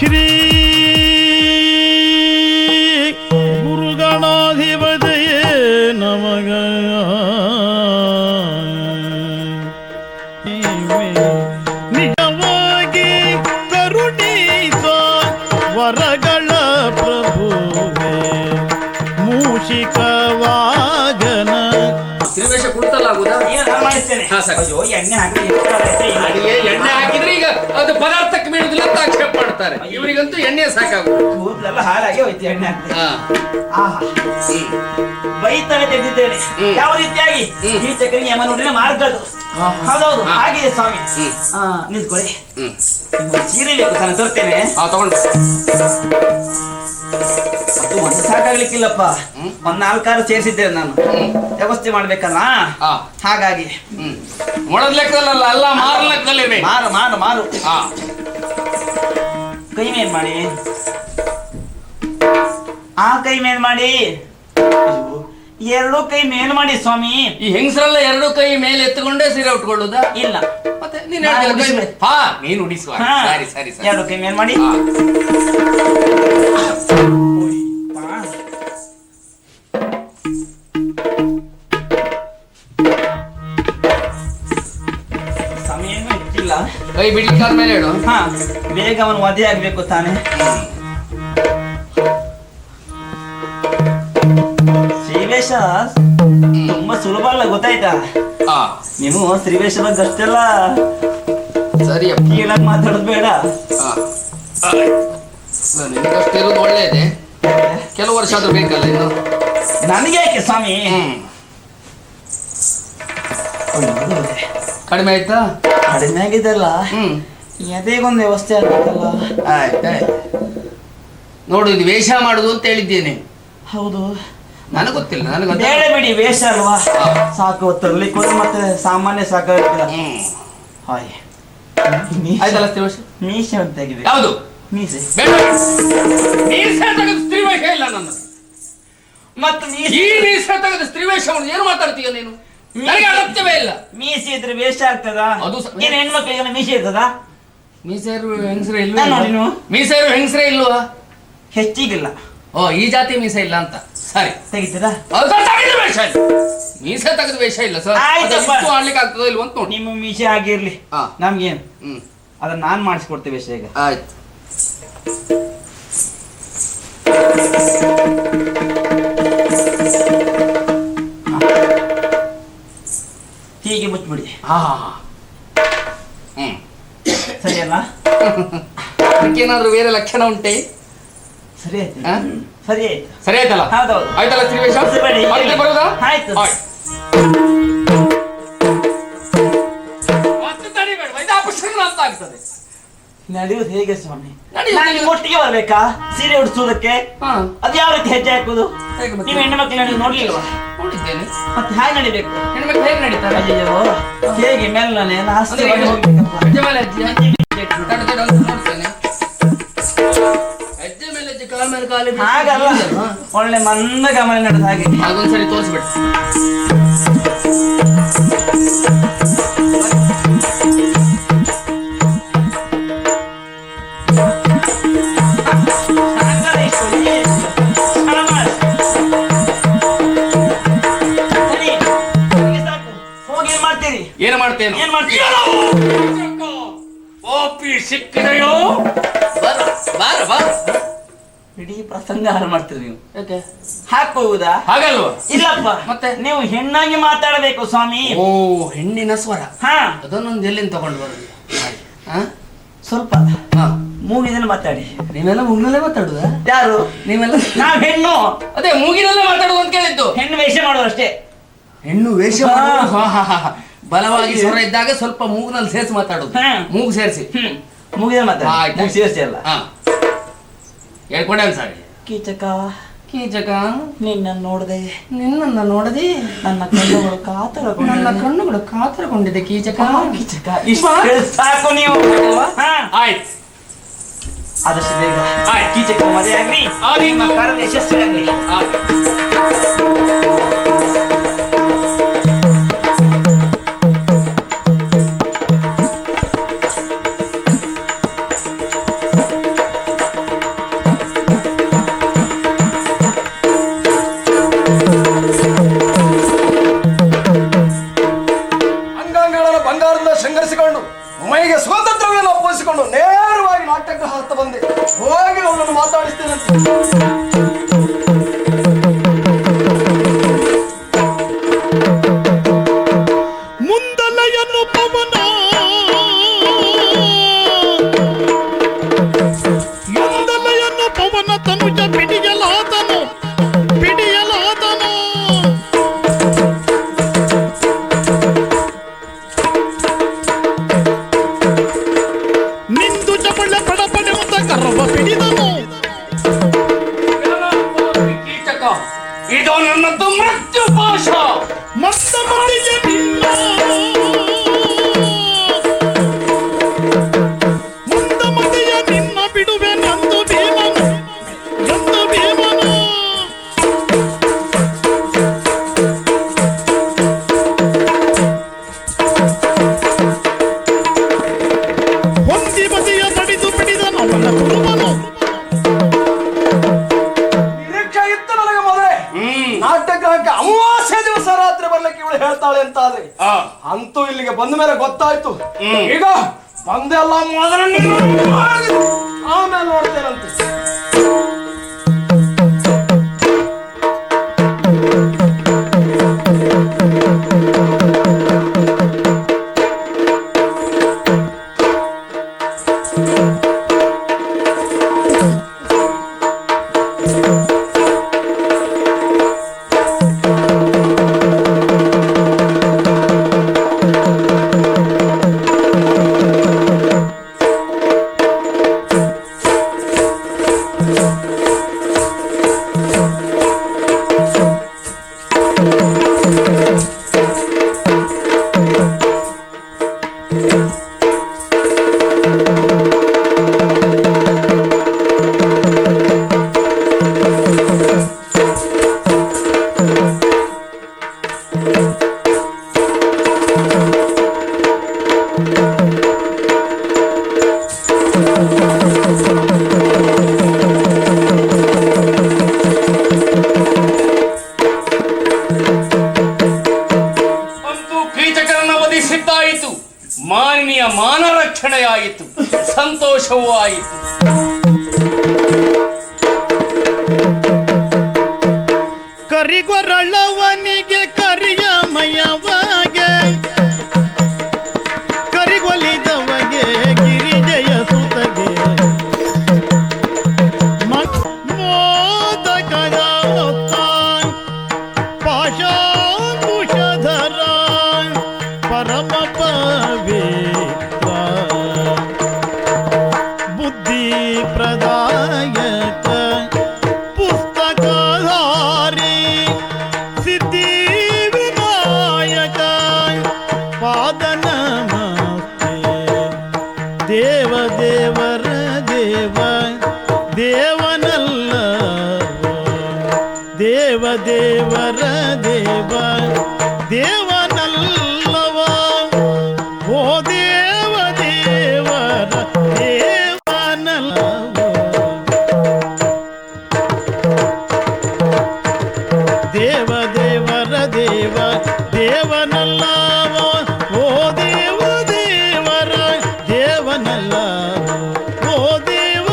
ಶ್ರೀ ಗುರುಗಣಾಧಿಪತಿಯೇ ನಮಗ ನಿಜವಾಗಿ ಕರುಣಿಸ ವರಗಳ ಪ್ರಭುವೇ ಮೂಷಿಕ ಏನು ಹಾ, ಸರಿ. ಅಯ್ಯೋ ಎಣ್ಣೆ ಹಾಕಿ ಅಡಿಗೆ ಎಣ್ಣೆ ಹಾಕಿದ್ರೆ ಈಗ ಅದು ಪದಾರ್ಥಕ್ಕೆ ಬೀಳುದಿಲ್ಲ ಅಂತ ಆಕ್ಷೇಪ ಮಾಡ್ತಾರೆ ಇವರಿಗಂತೂ ಎಣ್ಣೆ ಸಾಕಾಗೋದು ಕೂದಲೆಲ್ಲ ಹಾಳಾಗಿ ಹೋಯ್ತು ಎಣ್ಣೆ ಹಾಕ್ತೇನೆ ಹಾ. ಆಹಾ. ಬೈತಾನೆ ತೆಗೆದಿದ್ದೇನೆ. ಹ್ಮ್. ಯಾವ ರೀತಿಯಾಗಿ? ಹ್ಮ್. ಈ ಚಕ್ರಿಗೆ ಯಮ ನೋಡಿನ ಮಾರ್ಗದು. ಹೌದೌದು. ಹಾ. ಹಾಗೆ ಸ್ವಾಮಿ. ಹ್ಮ್. ಹಾ ನಿಂತ್ಕೊಳ್ಳಿ. ಹ್ಮ್. ನಿಮ್ಗೆ ಸೀರೆ ಬೇಕು ತಾನು ತರ್ತೇನೆ. ಆ ತಗೊಂಡು ಅದು ಒಂದು ಸಾಕಾಗ್ಲಿಕ್ಕಿಲ್ಲಪ್ಪ. ಒಂದ್ ನಾಲ್ಕಾರು ಸೇರಿಸಿದ್ದೇನೆ ನಾನು. ವ್ಯವಸ್ಥೆ ಮಾಡ್ಬೇಕಲ್ಲ? ಹಾಗಾಗಿ. ಹ್ಮ್. ಮೊಳದ ಲೆಕ್ಕದಲ್ಲ ಅಲ್ಲ ಮಾರ ಲೆಕ್ಕದಲ್ಲಿ ಮಾರು ಮಾರು ಮಾರು. ಕೈ ಮೇನ್ ಮಾಡಿ. ಆ ಕೈ ಮೇನ್ ಮಾಡಿ. ಎರಡು ಕೈ ಮೇಲ್ ಮಾಡಿ ಸ್ವಾಮಿ. ಈ ಹೆಂಗಸರೆಲ್ಲ ಎರಡು ಕೈ ಮೇಲೆ ಎತ್ತುಕೊಂಡೇ ಸೀರೆ ಉಟ್ಕೊಳ್ಳೋದ? ಇಲ್ಲ. ಮತ್ತೆ ನೀನ್ ನಾನು ಹೇಳ್ತೀಯ ಕೈ- ಉಡಿಸ್ಬೇಕು. ಹಾ ನೀನು ಉಡಿಸುವ. ಹಾ. ಸರಿ ಸರಿ ಸರಿ. ಎರಡು ಕೈ ಮೇಲ್ ಮಾಡಿ. ಹಾ. ಹೆಚ್ಚಿಲ್ಲ ಕೈ ಬಿಡ್ಲಿಕ್ಕಾದ್ಮೇಲೆ ಹೇಳು. ಹಾ ಬೇಗ ಅವನು ಮದುವೆ ಆಗ್ಬೇಕು ತಾನೆ. ಶ್ರೀವೇಶ ತುಂಬಾ ಸುಲಭ ಅಲ್ಲ ಗೊತ್ತಾಯ್ತಾ? ಆ. ನೀವು ಶ್ರೀವೇಶ ಬಗ್ಗೆ ಅಷ್ಟೆಲ್ಲ ಸರಿಯಪ್ಪ ಕೀಳಾಗಿ ಮಾತಾಡೋದು ಬೇಡ. ನಿನಗಷ್ಟು ಇರೋದು ಒಳ್ಳೇದೆ ಕೆಲವು ವರ್ಷ ಆದ್ರೂ ಬೇಕಲ್ಲ ಇನ್ನು? ನನಗೆ ಯಾಕೆ ಸ್ವಾಮಿ? ಹ್ಮ್. ಕಡಿಮೆ ಆಯ್ತಾ? ಕಡಿಮೆ ಆಗಿದೆಲ್ಲ. ಹ್ಮ್. ಎದೆಗೊಂದು ವ್ಯವಸ್ಥೆ ಆಗ್ಬೇಕಲ್ಲ. ಆಯ್ತಾಯ್ತು ನೋಡು ಇದು ವೇಷ ಮಾಡುದು ಅಂತ ಹೇಳಿದ್ದೇನೆ. ಹೌದು. ನನಗೆ ಗೊತ್ತಿಲ್ಲ ನನಗೆ ಬೇಡ ಬಿಡಿ ವೇಷ ಅಲ್ವಾ? ಸಾಕು ಹೊತ್ತಲ್ಲಿ ಕೂಡ ಮತ್ತೆ ಸಾಮಾನ್ಯ ಸಾಕಾಗಿಲ್ಲ ಹಾಯ್. ಮೀಸೆ ಆಯ್ತಲ್ಲ ಸ್ತ್ರೀವೇಷ ಮೀಸೆ ಅಂತ ತೆಗಿದೆ ಯಾವುದು? ಮೀಸೆ. ಮೀಸೆ ತೆಗೆದು ಸ್ತ್ರೀವೇಷ ಇಲ್ಲ ನನ್ನ ಮತ್ತೆ ಈ ಮೀಸೆ ತೆಗೆದು ಸ್ತ್ರೀವೇಷವನ್ನು ಏನು ಮಾತಾಡ್ತೀಯ ನೀನು? ನನಗೆ ಅಗತ್ಯವೇ ಇಲ್ಲ. ಮೀಸೆ ಇದ್ರೆ ವೇಷ ಆಗ್ತದ? ಅದು ಏನು ಹೆಣ್ಮಕ್ಳಿಗೆ ಮೀಸೆ ಇರ್ತದ? ಮೀಸೆರು ಹೆಂಗಸ್ರೆ ಇಲ್ವಾ? ಮೀಸೆ ಹೆಂಗಸರೇ ಇಲ್ವಾ? ಹೆಚ್ಚಿಗಿಲ್ಲ. ಓ ಈ ಜಾತಿ ಮೀಸೆ ಇಲ್ಲ ಅಂತ. ಸರಿ. ತೆಗಿತೀರಾ ಇಲ್ಲ. ಮೀಸೆ ತೆಗೆದು ವೇಷ ಇಲ್ಲ ಸರ್. ಆಯ್ತಪ್ಪ. ಆಡ್ಲಿಕ್ಕೆ ಆಗ್ತದೋ ಇಲ್ವ ಅಂತ ನೋಡಿ. ನಿಮ್ಮ ಮೀಸೆ ಆಗಿರ್ಲಿ ಹಾ. ನಮ್ಗೇನು? ಹ್ಮ್. ಅದನ್ನ ನಾನ್ ಮಾಡಿಸ್ಕೊಡ್ತೇವೆ ವೇಷ ಈಗ. ಆಯ್ತು. ಹೀಗೆ ಮುಚ್ಚಿಬಿಡಿ. ಹಾ ಹ್ಮ್ ಸರಿಯಲ್ಲ? ಅದಕ್ಕೇನಾದ್ರೂ ಬೇರೆ ಲಕ್ಷಣ ಉಂಟೆ? ಸರಿ ಆಯ್ತು? ಸರಿ ಆಯ್ತು ಸರಿ ಆಯ್ತಲ್ಲ ಹೌದೌದು. ಆಯ್ತಲ್ಲ. ಮತ್ತೆ ಬರೋದಾ ಆಯ್ತು. ಮತ್ತೆ ತಡಿಬೇಡ ಇದು ಅಪಶಕನ ಅಂತ ಆಗ್ತದೆ ನಡೆಯುವುದು ಹೇಗೆ ಸ್ವಾಮಿ ನಡೆಯುವುದು ನಾನು ಒಟ್ಟಿಗೆ ಬರ್ಬೇಕಾ ಸೀರೆ ಉಡಿಸೋದಕ್ಕೆ ಹಾ ಅದು ಯಾವ ರೀತಿ ಹೆಜ್ಜೆ ಹಾಕುದು ಹೇಗೆ ಮತ್ತೆ? ನೀವು ಹೆಣ್ಣು ನೋಡ್ಲಿಲ್ವಾ ನೋಡಿದ್ದೇನೆ ಮತ್ತೆ ಹಾಗೆ ನಡಿಬೇಕು ಹೆಣ್ಮಕ್ಳು ಹೇಗೆ ನಡೀತಾರೆ ಅಯ್ಯೋ ಹೇಗೆ ಅಂದ್ರೆ ಹೋಗ್ಬೇಕಪ್ಪ. ಮೇಲೆ ತಡೆ ತಡೆ ನೋಡ್ತೇನೆ ಕಾಲ ಹಾಗಲ್ಲ. ಒಳ್ಳೆ ಮಂದ ಗಮನ ನಡೆದ ಹಾಗೆ. ಅದೊಂದ್ಸರಿ ತೋರಿಸ್ಬಿಟ್ಟು ಏನ್ ಮಾಡ್ತೀರಿ? ಏನು ಮಾಡ್ತೇನೆ? ಏನ್ ಮಾಡ್ತೀರಿ? ಓಪಿ ಸಿಕ್ಕಿದೆಯೋ? ಬರ ಬಾರ ಬಾರ ಇಡೀ ಪ್ರಸಂಗ ಹಾಳು ಮಾಡ್ತೀರಿ ನೀವು. ಯಾಕೆ ಹಾಕುವುದಾ ಹಾಗಲ್ವಾ? ಇಲ್ಲಪ್ಪ. ಮತ್ತೆ? ನೀವು ಹೆಣ್ಣಾಗಿ ಮಾತಾಡಬೇಕು ಸ್ವಾಮಿ. ಓ ಹೆಣ್ಣಿನ ಸ್ವರ. ಹಾ. ಅದನ್ನೊಂದು ಎಲ್ಲಿಂದ ತಗೊಂಡು ಬರೋದು? ಹಾ? ಸ್ವಲ್ಪ. ಹಾ. ಮೂಗಿನಲ್ಲಿ ಮಾತಾಡಿ. ನೀವೆಲ್ಲ ಮೂಗಿನಲ್ಲೇ ಮಾತಾಡುದ? ಯಾರು? ನೀವೆಲ್ಲ ನಾವ್ ಹೆಣ್ಣು. ಅದೇ ಮೂಗಿನಲ್ಲೇ ಮಾತಾಡುದು ಅಂತ ಕೇಳಿದ್ದು. ಹೆಣ್ಣು ವೇಷ ಮಾಡುವ ಅಷ್ಟೇ. ಹೆಣ್ಣು ವೇಷ ಹಾ. ಮಾಡುವುದು. ಹಾ, ಹಾ, ಹಾ, ಹಾ. ಬಲವಾಗಿ ಸ್ವರ ಇದ್ದಾಗ ಸ್ವಲ್ಪ ಮೂಗಿನಲ್ಲಿ ಸೇರಿಸಿ ಮಾತಾಡುದು. ಹಾ. ಮೂಗು ಸೇರಿಸಿ. ಹ್ಮ್. ಮೂಗಿದಲ್ಲಿ ಮಾತಾಡಿ. ಆಯ್ತು. ಮೂಗು ಸೇರಿಸಿ ಅಲ್ಲ. ಹಾ. ಹೇಳ್ಕೊಂಡೆ ಅನ್ಸಾರಿ ಕೀಚಕ ಕೀಚಕ ನಿನ್ನ ನೋಡಿದೆ. ನಿನ್ನನ್ನ ನೋಡದೆ. ನನ್ನ ಕಣ್ಣುಗಳು ಕಾತರಗೊಂಡು ನನ್ನ ಕಣ್ಣುಗಳು ಕಾತರಗೊಂಡಿದೆ ಕೀಚಕ. ಕೀಚಕ ಇಷ್ಟು ಸಾಕು ನೀವು. ಹಾ. ಆಯ್ತು. ಆದಷ್ಟು ಬೇಗ. ಆಯ್ತು. ಕೀಚಕ ಮದುವೆ ಆಗ್ಲಿ ಆಗ್ಲಿ. ನಿಮ್ಮ ಕಾರ್ಯ ಯಶಸ್ವಿ ಆಗ್ಲಿ ಇಲ್ಲಿಗೆ ಬಂದ ಮೇಲೆ ಗೊತ್ತಾಯ್ತು. ಈಗ ಬಂದೆಲ್ಲ ಮೊದಲ ಆಮೇಲೆ ನೋಡ್ತೇನಂತೆ. ಮಾನಿನಿಯ ಮಾನರಕ್ಷಣೆಯಾಯಿತು. ಸಂತೋಷವೂ ಆಯಿತು. परम पवित्र बुद्धि प्रदायक पुस्तकाधारी सिद्धि विनायक पादन मस्ते देव